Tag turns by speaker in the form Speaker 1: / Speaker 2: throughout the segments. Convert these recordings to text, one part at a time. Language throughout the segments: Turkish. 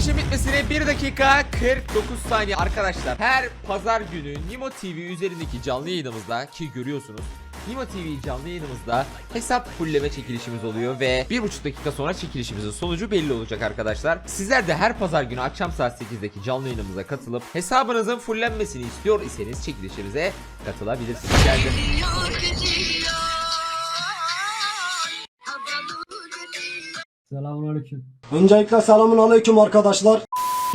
Speaker 1: Çekilişin bitmesine 1 dakika 49 saniye arkadaşlar. Her pazar günü Nimo TV üzerindeki canlı yayınımızda ki görüyorsunuz Nimo TV canlı yayınımızda hesap fulleme çekilişimiz oluyor ve 1,5 dakika sonra çekilişimizin sonucu belli olacak arkadaşlar. Sizler de her pazar günü akşam saat 8'deki canlı yayınımıza katılıp hesabınızın fullenmesini istiyor iseniz çekilişimize katılabilirsiniz. Geldim.
Speaker 2: Selamünaleyküm.
Speaker 3: Öncelikle selamun aleyküm arkadaşlar.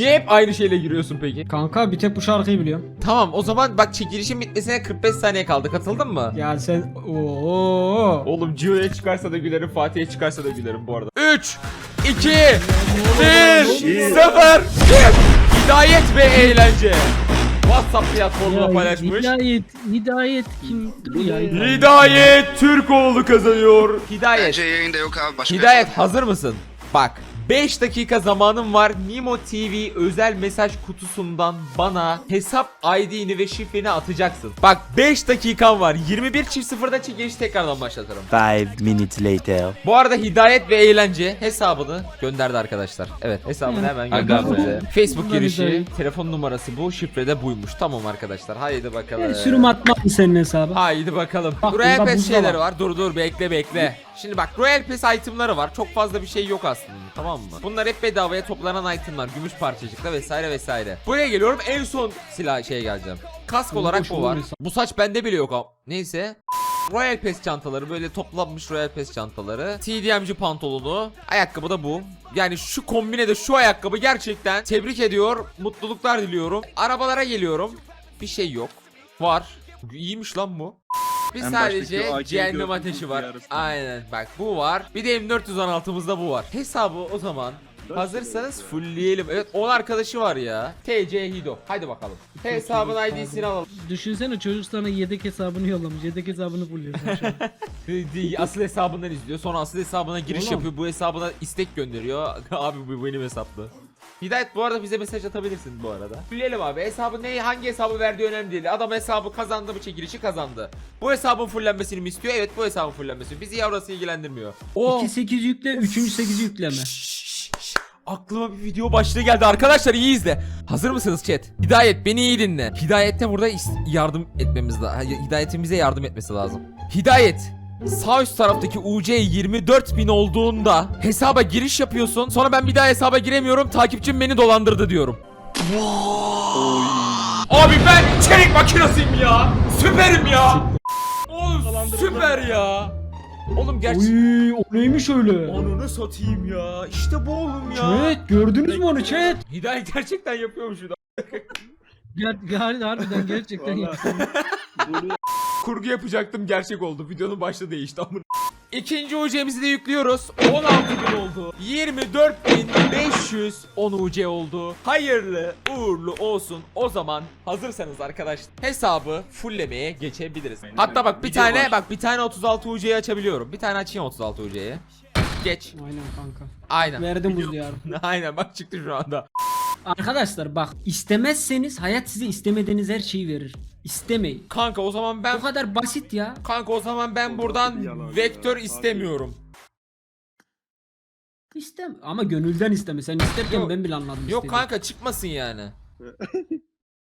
Speaker 1: Niye hep aynı şeyle giriyorsun peki?
Speaker 2: Kanka bir tek bu şarkıyı biliyorum.
Speaker 1: Tamam o zaman bak çekilişin bitmesine 45 saniye kaldı katıldın mı?
Speaker 2: Ya sen ooo.
Speaker 1: Oğlum Gio'ya çıkarsa da gülerim, Fatih'e çıkarsa da gülerim bu arada. 3 2 1 0 Hidayet ve eğlence. WhatsApp platformuna paylaşmış.
Speaker 4: Hidayet, hidayet kim? Ya.
Speaker 1: Hidayet Türkoğlu kazanıyor. Hidayet.
Speaker 5: Bence yayında yok abi başka
Speaker 1: Hidayet hazır mısın? Bak 5 dakika zamanım var. Nimo TV özel mesaj kutusundan bana hesap ID'ni ve şifreni atacaksın. Bak 5 dakikan var. 21 çift sıfırda çekilişi tekrardan başlatırım.
Speaker 6: Five minutes later.
Speaker 1: Bu arada Hidayet ve Eğlence hesabını gönderdi arkadaşlar. Evet hesabını hemen gönderdi. Facebook girişi, telefon numarası bu, şifre de buymuş. Tamam arkadaşlar. Haydi bakalım.
Speaker 4: Sürüm atmak mı senin hesabı?
Speaker 1: Haydi bakalım.
Speaker 4: Bak,
Speaker 1: Royal
Speaker 4: burada
Speaker 1: Pass şeyleri
Speaker 4: var.
Speaker 1: var. Dur dur bekle bekle. Şimdi bak Royal Pass itemları var. Çok fazla bir şey yok aslında. Tamam mı? Bunlar hep bedavaya toplanan itemlar. Gümüş parçacıkla vesaire vesaire. Buraya geliyorum. En son silah şeye geleceğim. Kask olarak bu var. Bu saç bende bile yok. ama. Neyse. Royal Pass çantaları böyle toplanmış Royal Pass çantaları. TDMC pantolonu. Ayakkabı da bu. Yani şu kombine de şu ayakkabı gerçekten tebrik ediyor. Mutluluklar diliyorum. Arabalara geliyorum. Bir şey yok. Var. İyiymiş lan bu. Bir
Speaker 5: En
Speaker 1: sadece
Speaker 5: baştaki o AK
Speaker 1: cehennem ateşi var.
Speaker 5: yarısı.
Speaker 1: Aynen bak bu var. Bir de M416'mızda bu var. Hesabı o zaman hazırsanız fullleyelim. Evet 10 arkadaşı var ya. TC Hido. Hadi bakalım. Hesabın ID'sini alalım.
Speaker 4: Düşünsene çocuk sana yedek hesabını yollamış. Yedek hesabını buluyorsun şu an.
Speaker 1: asıl hesabından izliyor. Sonra asıl hesabına giriş
Speaker 4: Oğlum.
Speaker 1: yapıyor. Bu hesabına istek gönderiyor. abi bu benim hesaplı. Hidayet bu arada bize mesaj atabilirsin bu arada. Fulleyelim abi. Hesabı ne hangi hesabı verdiği önemli değil. Adam hesabı kazandı mı çekilişi kazandı. Bu hesabın fullenmesini mi istiyor? Evet bu hesabın fullenmesini. Bizi yavrası ilgilendirmiyor. O
Speaker 4: 2-8 yükle, 3. 8 yükleme.
Speaker 1: Aklıma bir video başlığı geldi. Arkadaşlar iyi izle. Hazır mısınız chat? Hidayet beni iyi dinle. Hidayette burada yardım etmemiz lazım. Hidayetin bize yardım etmesi lazım. Hidayet Sağ üst taraftaki UC 24000 olduğunda hesaba giriş yapıyorsun. Sonra ben bir daha hesaba giremiyorum. Takipçim beni dolandırdı diyorum. Abi ben çelik makinasıyım ya. Süperim ya. Oğlum süper ya. Oğlum gerçi
Speaker 2: o neymiş öyle?
Speaker 1: Ananı satayım ya. İşte bu oğlum ya.
Speaker 2: Chat gördünüz mü onu chat?
Speaker 1: Hidayet gerçekten yapıyormuş da.
Speaker 4: Ger yani harbiden gerçekten yaptım.
Speaker 1: Kurgu yapacaktım gerçek oldu. Videonun başta değişti ama. İkinci UC'mizi de yüklüyoruz. 16.000 oldu. 24.510 UC oldu. Hayırlı uğurlu olsun. O zaman hazırsanız arkadaşlar hesabı fulllemeye geçebiliriz. Hatta bak bir tane bak bir tane 36 UC'yi açabiliyorum. Bir tane açayım 36 UC'yi. Geç.
Speaker 2: Aynen kanka.
Speaker 1: Aynen.
Speaker 2: Verdim buz diyarı.
Speaker 1: Aynen bak çıktı şu anda.
Speaker 2: Arkadaşlar bak istemezseniz hayat size istemediğiniz her şeyi verir. İstemeyin.
Speaker 1: Kanka o zaman ben
Speaker 2: Bu kadar basit ya.
Speaker 1: Kanka o zaman ben buradan vektör istemiyorum.
Speaker 2: İstem ama gönülden isteme. Sen isterken
Speaker 1: Yok.
Speaker 2: ben bile anladım
Speaker 1: Yok
Speaker 2: istediğini.
Speaker 1: kanka çıkmasın yani.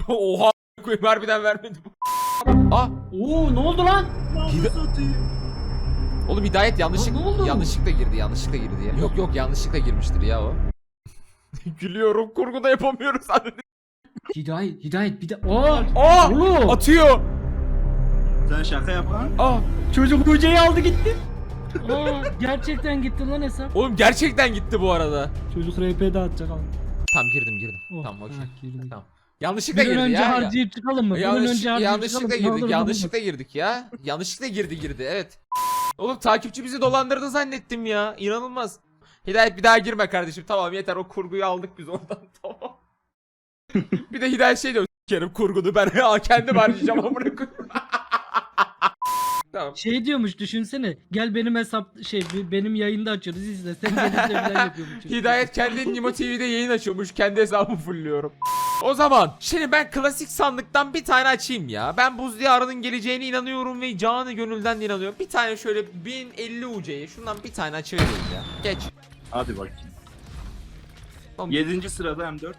Speaker 1: Oha koyayım harbiden vermedi bu. Ah
Speaker 2: Oo ne oldu lan?
Speaker 1: oğlum Hidayet yanlışlık
Speaker 2: Lan ne oldu?
Speaker 1: yanlışlıkla girdi yanlışlıkla girdi ya. Yok yok yanlışlıkla girmiştir ya o. Gülüyorum kurguda yapamıyoruz
Speaker 2: Hidayet, hidayet bir de. Aa!
Speaker 1: Aa
Speaker 2: Oğlum!
Speaker 1: atıyor.
Speaker 5: Sen şaka yap lan.
Speaker 1: Ah
Speaker 2: Çocuk hocayı aldı gitti.
Speaker 4: Aa, gerçekten gitti lan hesap.
Speaker 1: oğlum gerçekten gitti bu arada.
Speaker 2: Çocuk RP'de atacak abi.
Speaker 1: Tamam girdim girdim.
Speaker 2: Oh,
Speaker 1: tamam okey.
Speaker 2: girdim.
Speaker 1: Tamam. Yanlışlıkla
Speaker 4: Bir
Speaker 1: girdi
Speaker 4: önce
Speaker 1: ya.
Speaker 4: harcayıp çıkalım mı? Bir an
Speaker 1: Yanlış,
Speaker 4: önce harcayıp
Speaker 1: yanlışlıkla
Speaker 4: çıkalım.
Speaker 1: Girdik. Yanlışlıkla girdik ya. yanlışlıkla girdi girdi. Evet. Oğlum takipçi bizi dolandırdı zannettim ya. İnanılmaz. Hidayet bir daha girme kardeşim. Tamam yeter o kurguyu aldık biz oradan. Tamam. bir de Hidayet şey diyor. Kerim kurgunu ben ya kendim harcayacağım amına koyayım. tamam.
Speaker 4: Şey diyormuş düşünsene. Gel benim hesap şey be- benim yayında açıyoruz izle. Sen gelince falan yapıyormuş.
Speaker 1: Hidayet kendi Nimo TV'de yayın açıyormuş. Kendi hesabımı fullüyorum. O zaman şimdi ben klasik sandıktan bir tane açayım ya. Ben buz diyarının geleceğine inanıyorum ve canı gönülden de inanıyorum. Bir tane şöyle 1050 UC'yi şundan bir tane açıvereyim ya. Geç.
Speaker 5: Hadi bakayım. 7. sırada M4.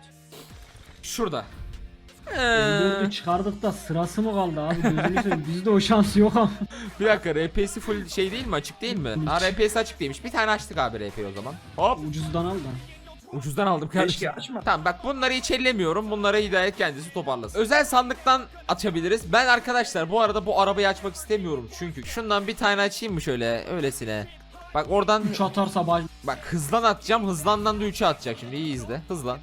Speaker 1: Şurada.
Speaker 2: Dördü çıkardık da sırası mı kaldı abi gözünü seveyim. Bizde o şans yok ama.
Speaker 1: Bir dakika RP'si full şey değil mi açık değil mi? Ha RP'si açık değilmiş. Bir tane açtık abi RP'yi o zaman. Hop.
Speaker 2: Ucuzdan al da.
Speaker 1: Ucuzdan aldım kardeşim.
Speaker 5: Keşke açma.
Speaker 1: Tamam bak bunları hiç ellemiyorum. Bunları Hidayet kendisi toparlasın. Özel sandıktan açabiliriz. Ben arkadaşlar bu arada bu arabayı açmak istemiyorum. Çünkü şundan bir tane açayım mı şöyle öylesine. Bak oradan
Speaker 2: 3 atarsa baş...
Speaker 1: bak hızlan atacağım. Hızlandan da 3'e atacak şimdi iyi izle. Hızlan.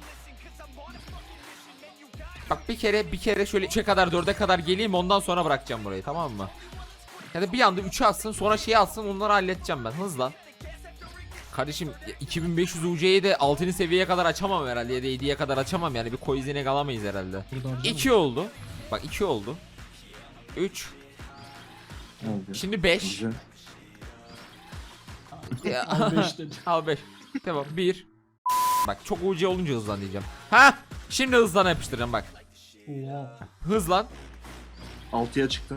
Speaker 1: Bak bir kere bir kere şöyle 3'e kadar 4'e kadar geleyim ondan sonra bırakacağım burayı tamam mı? Ya da bir anda 3'e atsın sonra şeyi atsın onları halledeceğim ben hızlan. Kardeşim 2500 UC'yi de 6. seviyeye kadar açamam herhalde ya da 7'ye kadar açamam yani bir coin'e alamayız herhalde.
Speaker 2: Burada harcama.
Speaker 1: 2 oldu. Bak 2 oldu. 3. Şimdi 5.
Speaker 2: Al beş dedi.
Speaker 1: Al 5. Tamam 1. Bak çok UC olunca hızlan diyeceğim. Ha? Şimdi hızlan yapıştıracağım bak.
Speaker 2: Oha.
Speaker 1: Hızlan.
Speaker 5: 6'ya çıktı.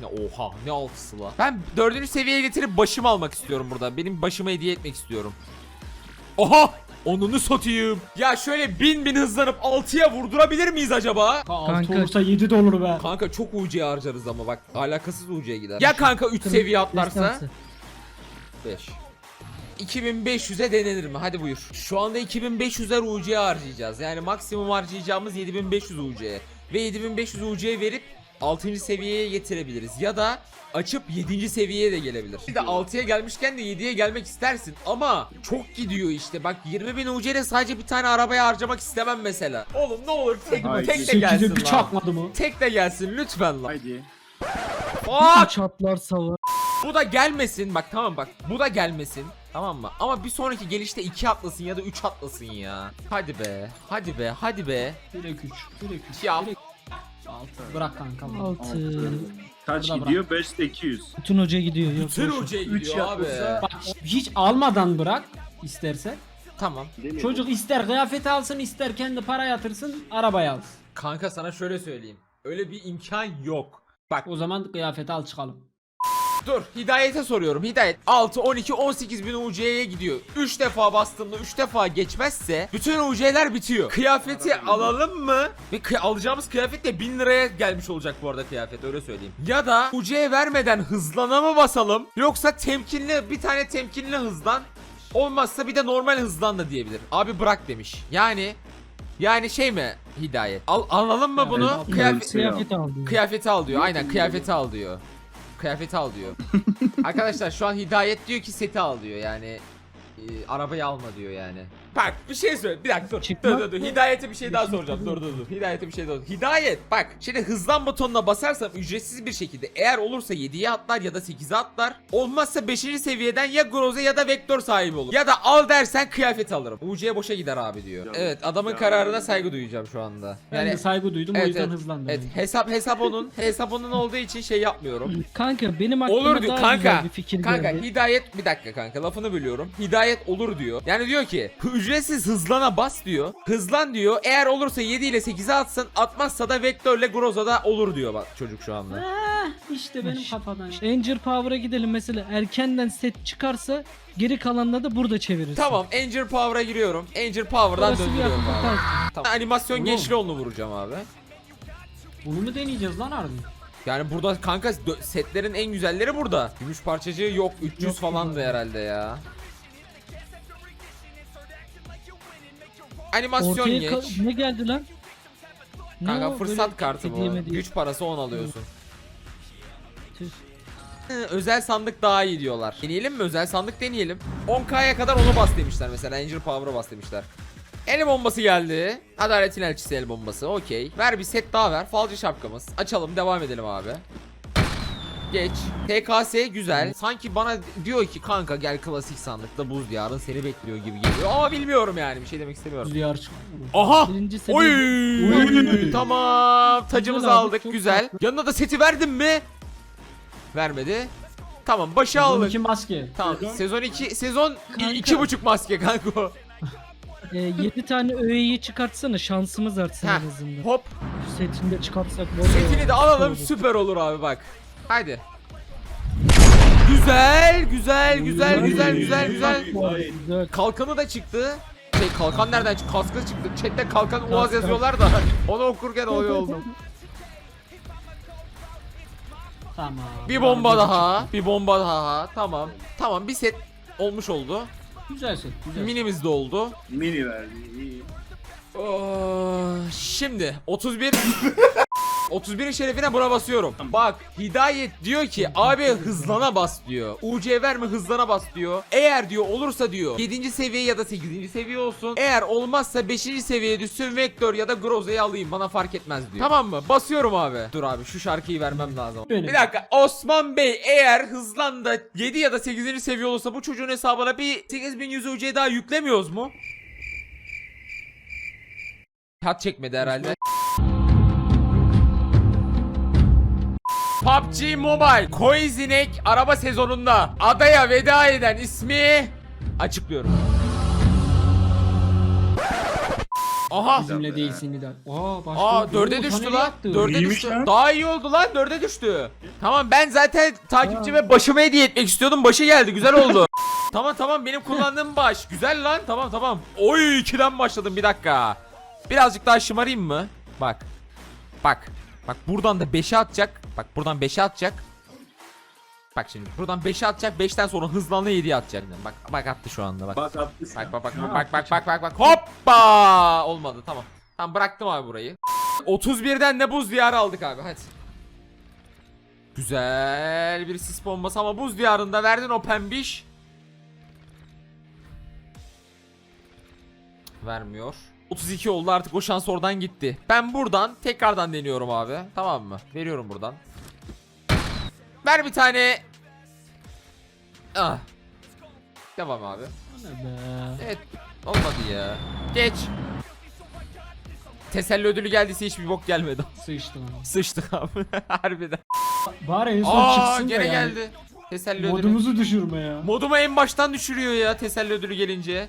Speaker 1: Ne oha ne altısı la. Ben dördüncü seviyeye getirip başımı almak istiyorum burada. Benim başıma hediye etmek istiyorum. Oha! Onunu satayım. Ya şöyle bin bin hızlanıp 6'ya vurdurabilir miyiz acaba?
Speaker 2: Ka altı
Speaker 4: Kanka-
Speaker 2: olursa 7 de olur be.
Speaker 1: Kanka çok UC harcarız ama bak alakasız UC'ye gider. Ya kanka 3 seviye atlarsa?
Speaker 4: Destansı.
Speaker 1: 5. 2500'e denenir mi? Hadi buyur. Şu anda 2500'er UC'ye harcayacağız. Yani maksimum harcayacağımız 7500 UC'ye. Ve 7500 UC'ye verip 6. seviyeye getirebiliriz. Ya da açıp 7. seviyeye de gelebilir. Bir de 6'ya gelmişken de 7'ye gelmek istersin. Ama çok gidiyor işte. Bak 20.000 UC'yle sadece bir tane arabaya harcamak istemem mesela. Oğlum ne olur tek,
Speaker 5: Haydi.
Speaker 1: tek de
Speaker 2: 8'e
Speaker 1: gelsin lan.
Speaker 2: çakmadı mı?
Speaker 1: Tek de gelsin lütfen lan.
Speaker 5: Haydi.
Speaker 1: Fuck!
Speaker 4: Çatlar sava.
Speaker 1: Bu da gelmesin bak tamam bak bu da gelmesin tamam mı ama bir sonraki gelişte 2 atlasın ya da 3 atlasın ya Hadi be hadi be hadi be
Speaker 2: Direkt 3. Direkt 3.
Speaker 1: Ya.
Speaker 2: Direkt 6. Bırak kanka.
Speaker 4: 6.
Speaker 5: Kaç
Speaker 2: Burada
Speaker 5: gidiyor? 5 de 200.
Speaker 4: Bütün hoca gidiyor. Yok,
Speaker 1: Bütün hocaya
Speaker 5: Üç
Speaker 1: gidiyor abi
Speaker 2: Bak hiç almadan bırak isterse.
Speaker 1: Tamam
Speaker 2: Çocuk ister kıyafet alsın ister kendi para yatırsın arabaya alsın.
Speaker 1: Kanka sana şöyle söyleyeyim öyle bir imkan yok Bak
Speaker 2: O zaman kıyafeti al çıkalım.
Speaker 1: Dur Hidayet'e soruyorum. Hidayet 6 12 18 bin UC'ye gidiyor. 3 defa bastığımda 3 defa geçmezse bütün UC'ler bitiyor. Kıyafeti alalım mı? Ve kıy- alacağımız kıyafet de 1000 liraya gelmiş olacak bu arada kıyafet öyle söyleyeyim. Ya da UC'ye vermeden hızlana mı basalım? Yoksa temkinli bir tane temkinli hızlan. Olmazsa bir de normal hızlan da diyebilir. Abi bırak demiş. Yani yani şey mi Hidayet? Al, alalım mı bunu? Kıyafet,
Speaker 4: Kıyafet aldı.
Speaker 1: Kıyafeti al diyor. Aynen kıyafeti al diyor. Kıyafeti al diyor. Arkadaşlar şu an Hidayet diyor ki seti al diyor. Yani e, arabayı alma diyor yani. Bak bir şey söyle. Bir dakika dur.
Speaker 4: Çıkma.
Speaker 1: Dur dur dur. Hidayet'e bir şey daha soracağım. Dur dur dur. Hidayet'e bir şey daha. Hidayet bak. Şimdi hızlan butonuna basarsam ücretsiz bir şekilde eğer olursa 7'ye atlar ya da 8'e atlar. Olmazsa 5. seviyeden ya Groze ya da Vektör sahibi olur. Ya da al dersen kıyafet alırım. UC'ye boşa gider abi diyor. Evet adamın kararına saygı duyacağım şu anda.
Speaker 2: Ben de saygı duydum o
Speaker 1: Evet,
Speaker 2: yüzden
Speaker 1: evet.
Speaker 2: hızlandım.
Speaker 1: Evet hesap hesap onun hesap onun olduğu için şey yapmıyorum.
Speaker 4: Kanka benim aklıma
Speaker 1: Olur diyor
Speaker 4: daha
Speaker 1: kanka.
Speaker 4: güzel bir fikir
Speaker 1: Kanka
Speaker 4: geldi.
Speaker 1: hidayet bir dakika kanka lafını bölüyorum. Hidayet olur diyor. Yani diyor ki ücretsiz hızlana bas diyor. Hızlan diyor. Eğer olursa 7 ile 8'e atsın. Atmazsa da vektörle grozada olur diyor bak çocuk şu anda.
Speaker 2: İşte benim kafadan.
Speaker 4: Ranger Power'a gidelim mesela erkenden set çıkarsa geri kalanla da burada çeviririz.
Speaker 1: Tamam Angel Power'a giriyorum. Angel Power'dan
Speaker 4: Orası bir
Speaker 1: döndürüyorum abi. Tamam. Animasyon
Speaker 2: Oğlum.
Speaker 1: gençli onu vuracağım abi.
Speaker 2: Bunu mu deneyeceğiz lan harbi?
Speaker 1: Yani burada kanka dö- setlerin en güzelleri burada. Gümüş parçacığı yok 300
Speaker 4: Yok
Speaker 1: falandı herhalde ya. Animasyon
Speaker 4: Ortaya
Speaker 1: geç.
Speaker 4: ka- ne geldi lan? Ne
Speaker 1: Kanka
Speaker 4: o?
Speaker 1: fırsat kartı bu. Güç parası 10 alıyorsun.
Speaker 4: Tüh.
Speaker 1: Hı, Özel sandık daha iyi diyorlar. Deneyelim mi? Özel sandık deneyelim. 10k'ya kadar onu bas demişler mesela. Angel Power'a bas demişler. El bombası geldi. Adaletin elçisi el bombası. Okey. Ver bir set daha ver. Falcı şapkamız. Açalım devam edelim abi. Geç. TKS güzel. Sanki bana diyor ki kanka gel klasik sandıkta buz diyarın seni bekliyor gibi geliyor. Ama bilmiyorum yani bir şey demek istemiyorum.
Speaker 2: Diyar çık.
Speaker 1: Aha!
Speaker 4: Birinci seviye-
Speaker 1: Oy!
Speaker 2: Oy!
Speaker 1: Tamam. Tacımızı
Speaker 4: Güzel aldık,
Speaker 1: Güzel.
Speaker 4: tatlı.
Speaker 1: Yanına da seti verdim mi? Vermedi. Tamam başı
Speaker 2: Sezon
Speaker 1: aldık.
Speaker 2: iki maske.
Speaker 1: Tamam. Sezon 2 sezon
Speaker 4: Kanka.
Speaker 1: 2,5 maske kanka
Speaker 4: 7 tane öğeyi çıkartsana şansımız artsın
Speaker 1: Heh,
Speaker 4: en azından.
Speaker 1: Hop.
Speaker 4: Setini de çıkartsak
Speaker 1: Setini de alalım
Speaker 4: süper
Speaker 1: olur abi bak. Haydi. Güzel, güzel, güzel, güzel, güzel, güzel. Kalkanı da çıktı. Şey kalkan nereden çıktı? Kaskı çıktı. Chat'te kalkan uaz yazıyorlar da onu okurken oluyor oldum.
Speaker 2: Tamam.
Speaker 1: Bir bomba daha. Bir bomba daha. Tamam. Tamam bir set olmuş oldu.
Speaker 2: Güzel set. Güzel.
Speaker 1: Minimiz de oldu.
Speaker 5: Mini verdi. iyi.
Speaker 1: Oh, şimdi 31 31'in şerefine buna basıyorum. Bak Hidayet diyor ki abi hızlana bas diyor. UC verme hızlana bas diyor. Eğer diyor olursa diyor 7. seviye ya da 8. seviye olsun. Eğer olmazsa 5. seviyeye düşsün Vektör ya da Groza'yı alayım bana fark etmez diyor. Tamam mı? Basıyorum abi. Dur abi şu şarkıyı vermem lazım.
Speaker 2: Benim.
Speaker 1: Bir dakika Osman Bey eğer hızlan da 7 ya da 8. seviye olursa bu çocuğun hesabına bir 8100 UC daha yüklemiyoruz mu? Hat çekmedi herhalde. PUBG Mobile Koizinek araba sezonunda adaya veda eden ismi açıklıyorum. Aha.
Speaker 2: Bizimle değilsin Nida. Aa başka.
Speaker 1: Aa dörde düştü
Speaker 2: paneli
Speaker 1: lan. Dörde
Speaker 5: İyiymiş
Speaker 1: düştü.
Speaker 5: lan.
Speaker 1: Daha iyi oldu lan. Dörde düştü. Tamam ben zaten takipçime başımı hediye etmek istiyordum. Başı geldi. Güzel oldu. tamam tamam benim kullandığım baş. Güzel lan. Tamam tamam. Oy 2'den başladım bir dakika. Birazcık daha şımarayım mı? Bak. Bak. Bak buradan da 5'e atacak. Bak buradan 5'e atacak. Bak şimdi buradan 5'e atacak. 5'ten sonra hızlandı 7'ye atacak. Bak bak attı şu anda bak.
Speaker 5: Bak attı.
Speaker 1: Bak bak bak bak bak bak bak bak hoppa olmadı tamam. Tamam bıraktım abi burayı. 31'den de buz diyarı aldık abi hadi. Güzel bir sis bombası ama buz diyarında verdin o pembiş. Vermiyor. 32 oldu artık o şans oradan gitti. Ben buradan tekrardan deniyorum abi. Tamam mı? Veriyorum buradan. Ver bir tane. Ah. Devam abi. Evet olmadı ya. Geç. Teselli ödülü geldiyse hiçbir bok gelmedi.
Speaker 2: Sıçtım.
Speaker 1: Sıçtık abi. Harbiden.
Speaker 2: Bari en son
Speaker 1: Aa
Speaker 2: çıksın
Speaker 1: gene
Speaker 2: da yani.
Speaker 1: geldi. Teselli ödülü.
Speaker 2: Modumuzu düşürme ya.
Speaker 1: Modumu en baştan düşürüyor ya teselli ödülü gelince.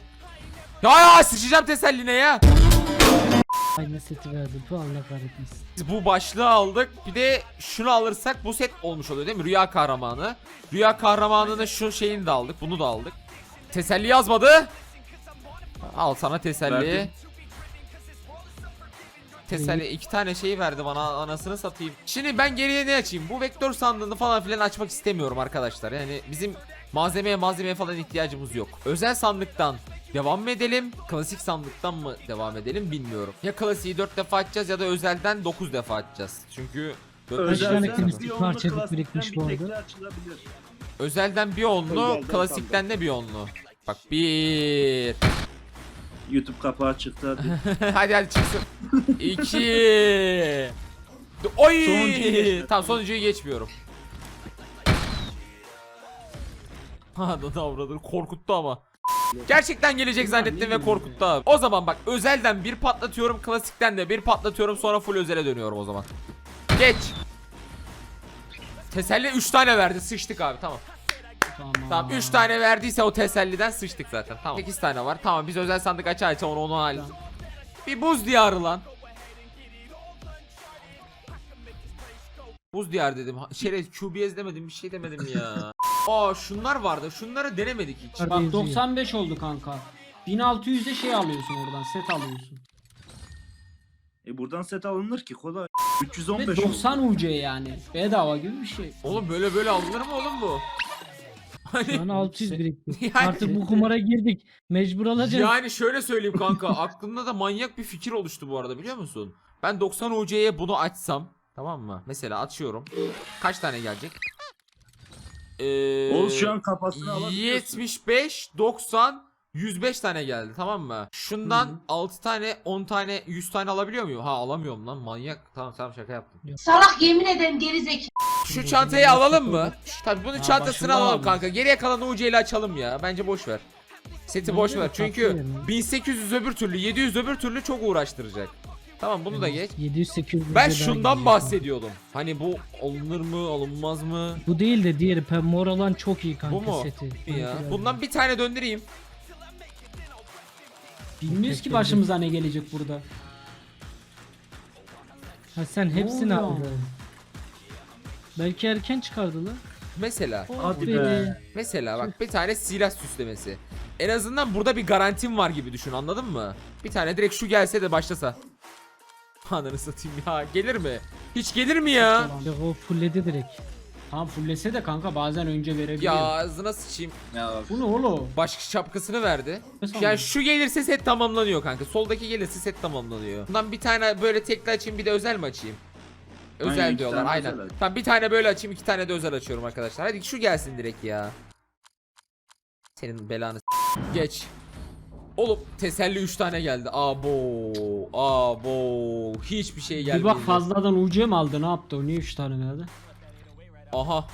Speaker 1: Ya ya sıçacağım teselline ya.
Speaker 4: Aynı seti verdi. Bu Allah kahretmesin.
Speaker 1: Biz bu başlığı aldık. Bir de şunu alırsak bu set olmuş oluyor değil mi? Rüya kahramanı. Rüya kahramanının şu şeyini de aldık. Bunu da aldık. Teselli yazmadı. Al sana teselli.
Speaker 5: Verdim.
Speaker 1: Teselli iki tane şey verdi bana anasını satayım. Şimdi ben geriye ne açayım? Bu vektör sandığını falan filan açmak istemiyorum arkadaşlar. Yani bizim malzemeye malzemeye falan ihtiyacımız yok. Özel sandıktan devam mı edelim? Klasik sandıktan mı devam edelim bilmiyorum. Ya klasiği 4 defa açacağız ya da özelden 9 defa açacağız. Çünkü
Speaker 4: Kaç tane
Speaker 5: Özelden
Speaker 4: klasik
Speaker 5: bir onlu,
Speaker 4: parçacık
Speaker 5: klasikten
Speaker 4: birikmiş
Speaker 5: bir
Speaker 4: bu arada?
Speaker 5: tekli açılabilir.
Speaker 1: özelden bir onlu,
Speaker 5: Özelden
Speaker 1: klasikten de bir onlu. Bak bir.
Speaker 5: YouTube kapağı çıktı hadi.
Speaker 1: hadi hadi çıksın. İki. Oy.
Speaker 5: Sonuncuyu geç.
Speaker 1: Tamam sonuncuyu geçmiyorum. Ha da avradır korkuttu ama. Gerçekten gelecek zannettim ve korkuttu abi. O zaman bak özelden bir patlatıyorum, klasikten de bir patlatıyorum sonra full özele dönüyorum o zaman. Geç. Teselli 3 tane verdi. Sıçtık abi tamam.
Speaker 2: Tamam.
Speaker 1: Tamam 3 tane verdiyse o teselliden sıçtık zaten. Tamam 8 tane var. Tamam biz özel sandık aça aça onu onu hallet. Bir buz diyarı lan. Buz diyar dedim. Şeref QBS demedim bir şey demedim ya. Aa şunlar vardı. Şunları denemedik hiç.
Speaker 2: Bak
Speaker 4: yazıyor.
Speaker 2: 95 oldu kanka. 1600'de şey alıyorsun oradan set alıyorsun.
Speaker 5: E buradan set alınır ki kolay.
Speaker 2: Ve
Speaker 5: 315 oldu.
Speaker 2: 90 UC yani. Bedava gibi bir şey.
Speaker 1: Oğlum böyle böyle alınır mı oğlum bu? Hani
Speaker 4: Şu an 600 birikti.
Speaker 1: Yani-
Speaker 4: Artık bu kumara girdik. Mecbur alacağız.
Speaker 1: Yani şöyle söyleyeyim kanka aklımda da manyak bir fikir oluştu bu arada biliyor musun? Ben 90 UC'ye bunu açsam tamam mı? Mesela açıyorum. Kaç tane gelecek? Ee,
Speaker 5: Oğuz şu an kafasını alabiliyorsun.
Speaker 1: 75, 90, 105 tane geldi tamam mı? Şundan 6 tane, 10 tane, 100 tane alabiliyor muyum? Ha alamıyorum lan manyak. Tamam tamam şaka yaptım.
Speaker 7: Salak yemin ederim gerizekalı.
Speaker 1: Şu çantayı alalım mı? Tabii bunun
Speaker 2: Ha,
Speaker 1: çantasını
Speaker 2: başında
Speaker 1: alalım
Speaker 2: alalım.
Speaker 1: kanka. Geriye kalan UC ile açalım ya. Bence boş ver. Seti boş ver. Çünkü
Speaker 4: yani.
Speaker 1: 1800 öbür türlü, 700 öbür türlü çok uğraştıracak. Tamam bunu da geç.
Speaker 4: 700-800
Speaker 1: Ben şundan bahsediyordum. Hani bu alınır mı, alınmaz mı?
Speaker 4: Bu değil de diğeri mor olan çok iyi kanka
Speaker 1: Bu mu?
Speaker 4: seti.
Speaker 1: Ya.
Speaker 4: Kanka
Speaker 1: Bundan bir tane döndüreyim.
Speaker 2: Bilmiyoruz ki başımıza ne gelecek burada.
Speaker 4: Ha sen hepsini
Speaker 2: oluyor?
Speaker 4: aldın. Belki erken çıkardı lan.
Speaker 1: Mesela.
Speaker 5: Hadi
Speaker 4: Be.
Speaker 5: be.
Speaker 1: Mesela bak bir tane silah süslemesi. En azından burada bir garantim var gibi düşün anladın mı? Bir tane direkt şu gelse de başlasa. Ananı satayım ya gelir mi? Hiç gelir mi ya?
Speaker 4: Ya o fulledi direkt.
Speaker 2: Tamam fullese de kanka bazen önce verebiliyor.
Speaker 1: Ya ağzına sıçayım.
Speaker 5: Ya
Speaker 2: Bu ne oğlum?
Speaker 1: Baş şapkasını verdi.
Speaker 2: Ne sandın?
Speaker 1: Yani şu gelirse set tamamlanıyor kanka. Soldaki gelirse set tamamlanıyor. Bundan bir tane böyle tekli açayım bir de özel mi açayım? Özel
Speaker 5: Aynen, iki
Speaker 1: diyorlar
Speaker 5: tane
Speaker 1: aynen.
Speaker 5: özel aç.
Speaker 1: Tamam bir tane böyle açayım iki tane de özel açıyorum arkadaşlar. Hadi şu gelsin direkt ya. Senin belanı s- Geç. Oğlum teselli 3 tane geldi. Abo. Abo. Hiçbir şey gelmedi.
Speaker 2: Bir bak fazladan UC mi aldı ne yaptı o niye 3 tane verdi?
Speaker 1: Aha.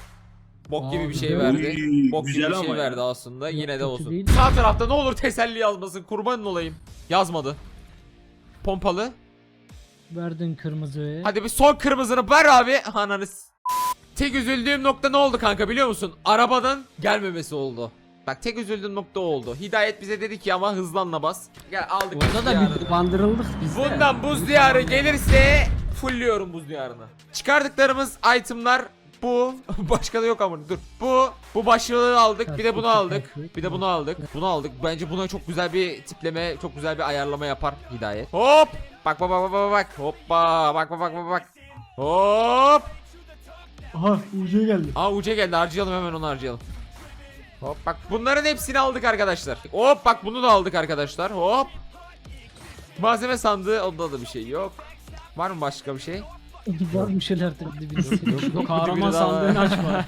Speaker 1: Bok gibi
Speaker 2: Aa,
Speaker 1: bir şey
Speaker 2: güzel.
Speaker 1: verdi.
Speaker 5: Uy,
Speaker 1: Bok gibi
Speaker 5: güzel
Speaker 1: bir şey
Speaker 5: ama ya.
Speaker 1: verdi aslında. Yine de
Speaker 4: kötü
Speaker 1: olsun.
Speaker 4: değil.
Speaker 1: Sağ tarafta ne olur teselli yazmasın. Kurbanın olayım. Yazmadı. Pompalı.
Speaker 4: Verdin kırmızıyı.
Speaker 1: Hadi bir son kırmızını ver abi. Ananı s- Tek üzüldüğüm nokta ne oldu kanka biliyor musun? Arabanın gelmemesi oldu. Bak tek üzüldüğüm nokta oldu. Hidayet bize dedi ki ama hızlanla bas. Gel aldık. buz
Speaker 2: Orada da bir bandırıldık biz de.
Speaker 1: Bundan buz diyarı gelirse fullliyorum buz diyarını. Çıkardıklarımız itemlar bu. Başka da yok ama dur. Bu bu başlığı aldık. Bir de bunu aldık. Bir de bunu aldık. Bunu aldık. Bence buna çok güzel bir tipleme, çok güzel bir ayarlama yapar Hidayet. Hop! Bak bak bak bak bak. Hoppa! Bak bak bak bak bak. Hop!
Speaker 2: Aha UC geldi.
Speaker 1: Aa UC geldi. Harcayalım hemen onu harcayalım. Hop bak bunların hepsini aldık arkadaşlar. Hop bak bunu da aldık arkadaşlar. Hop. Malzeme sandığı onda da bir şey yok. Var mı başka bir şey?
Speaker 4: Var bir şeyler birisi.
Speaker 2: Yok
Speaker 1: biri
Speaker 2: kahraman sandığını açma.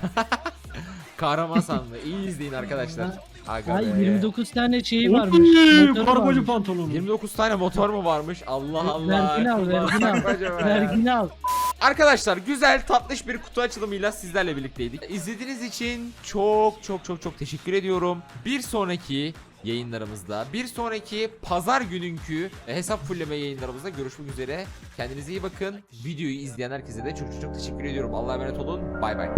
Speaker 1: Kahraman sandığı. İyi izleyin arkadaşlar. Aga
Speaker 4: Ay
Speaker 1: be.
Speaker 4: 29 tane şeyi varmış.
Speaker 2: Kargocu pantolonu.
Speaker 1: 29 tane motor mu varmış? Allah Allah.
Speaker 4: Vergini al, vergini al. Vergini al.
Speaker 1: Arkadaşlar güzel tatlış bir kutu açılımıyla sizlerle birlikteydik. İzlediğiniz için çok çok çok çok teşekkür ediyorum. Bir sonraki yayınlarımızda, bir sonraki pazar gününkü hesap fulleme yayınlarımızda görüşmek üzere. Kendinize iyi bakın. Videoyu izleyen herkese de çok çok çok teşekkür ediyorum. Allah'a emanet olun. Bay bay.